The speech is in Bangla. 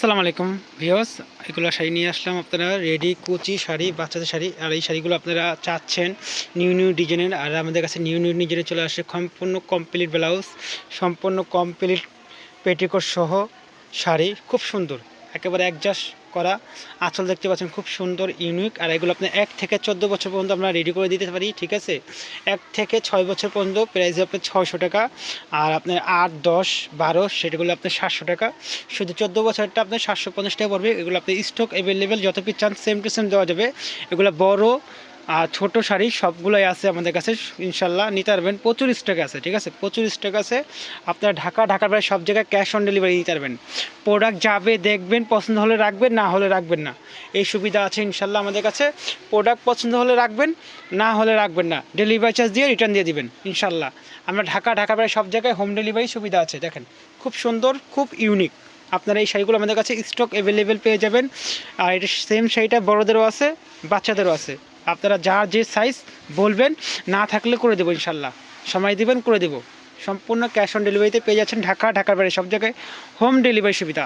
আসসালামু আলাইকুম ভিওস এগুলো শাড়ি নিয়ে আসলাম আপনারা, রেডি, কুচি শাড়ি, বাচ্চাদের শাড়ি, আর এই শাড়িগুলো আপনারা চাচ্ছেন নিউ নিউ ডিজাইনের, আর আমাদের কাছে নিউ নিউ ডিজাইনে চলে আসে সম্পূর্ণ কমপ্লিট ব্লাউজ সম্পূর্ণ কমপ্লিট পেটিকোট সহ শাড়ি, খুব সুন্দর। একেবারে অ্যাডজাস্ট করা। আঁচল দেখতে পাচ্ছেন খুব সুন্দর ইউনিক আর এগুলো আপনি এক থেকে চোদ্দ বছর পর্যন্ত আমরা রেডি করে দিতে পারি, ঠিক আছে? এক থেকে ছয় বছর পর্যন্ত প্রাইস আপনার ছশো টাকা, আর আপনার আট, দশ, বারো সেটাগুলো আপনার সাতশো টাকা। শুধু চোদ্দ বছরটা আপনার সাতশো পঞ্চাশ টাকা পড়বে। এগুলো আপনার স্টক অ্যাভেলেবেল যত পিস চান সেম টু সেম দেওয়া যাবে। এগুলো বড় আর ছোট শাড়ি সবগুলোই আছে আমাদের কাছে, ইনশাল্লাহ নিতে পারবেন। প্রচুর স্টক আছে, ঠিক আছে? প্রচুর স্টক আছে। আপনার ঢাকা, ঢাকার প্রায় সব জায়গায় ক্যাশ অন ডেলিভারি নিতে পারবেন। প্রোডাক্ট যাবে, দেখবেন, পছন্দ হলে রাখবেন, না হলে রাখবেন না। এই সুবিধা আছে ইনশাল্লাহ আমাদের কাছে। প্রোডাক্ট পছন্দ হলে রাখবেন, না হলে রাখবেন না। ডেলিভারি চার্জ দিয়ে রিটার্ন দিয়ে দিবেন, ইনশাল্লাহ। আমরা ঢাকা ঢাকা প্রায় সব জায়গায় হোম ডেলিভারি সুবিধা আছে, দেখেন। খুব সুন্দর, খুব ইউনিক আপনারা এই শাড়িগুলো আমাদের কাছে স্টক অ্যাভেলেবেল পেয়ে যাবেন। আর এটা সেম শাড়িটা বড়োদেরও আছে, বাচ্চাদেরও আছে। আপনারা যার যে সাইজ বলবেন, না থাকলে করে দেবো ইনশাল্লাহ। সময় দেবেন, করে দেবো। সম্পূর্ণ ক্যাশ অন ডেলিভারিতে পেয়ে যাচ্ছেন ঢাকা, ঢাকার বাইরে সব জায়গায় হোম ডেলিভারি সুবিধা।